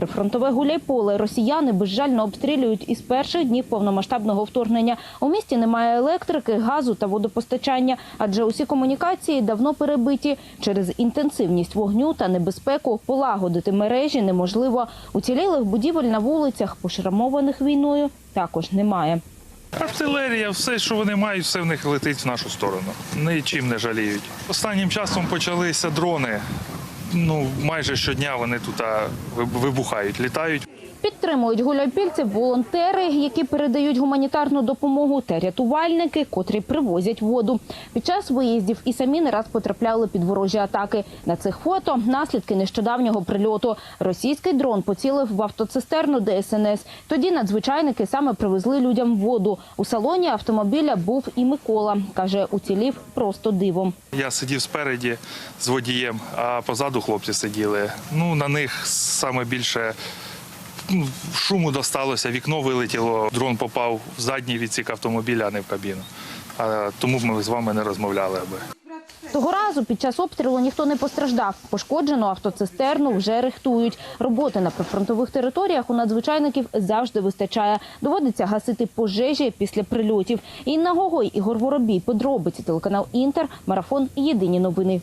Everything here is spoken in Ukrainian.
Прифронтове гуляйполе росіяни безжально обстрілюють із перших днів повномасштабного вторгнення. У місті немає електрики, газу та водопостачання, адже усі комунікації давно перебиті. Через інтенсивність вогню та небезпеку полагодити мережі неможливо. Уцілілих будівель на вулицях, пошрамованих війною, також немає. Артилерія, все, що вони мають, все в них летить в нашу сторону. Нічим не жаліють. Останнім часом почалися дрони. Ну, майже щодня вони тут вибухають, літають. Підтримують гуляйпільців волонтери, які передають гуманітарну допомогу, та рятувальники, котрі привозять воду. Під час виїздів і самі не раз потрапляли під ворожі атаки. На цих фото наслідки нещодавнього прильоту. Російський дрон поцілив в автоцистерну ДСНС. Тоді надзвичайники саме привезли людям воду. У салоні автомобіля був і Микола. каже, уцілів просто дивом. Я сидів спереді з водієм, а позаду хлопці сиділи. Ну, на них саме більше ну, шуму досталося, вікно вилетіло, дрон попав в задній відсік автомобіля, а не в кабіну. А, тому ми з вами не розмовляли аби. Того разу під час обстрілу ніхто не постраждав. Пошкоджену автоцистерну вже рихтують. Роботи на прифронтових територіях у надзвичайників завжди вистачає. Доводиться гасити пожежі після прильотів. Інна Гогой, Ігор Воробій, подробиці телеканал Інтер, марафон Єдині новини.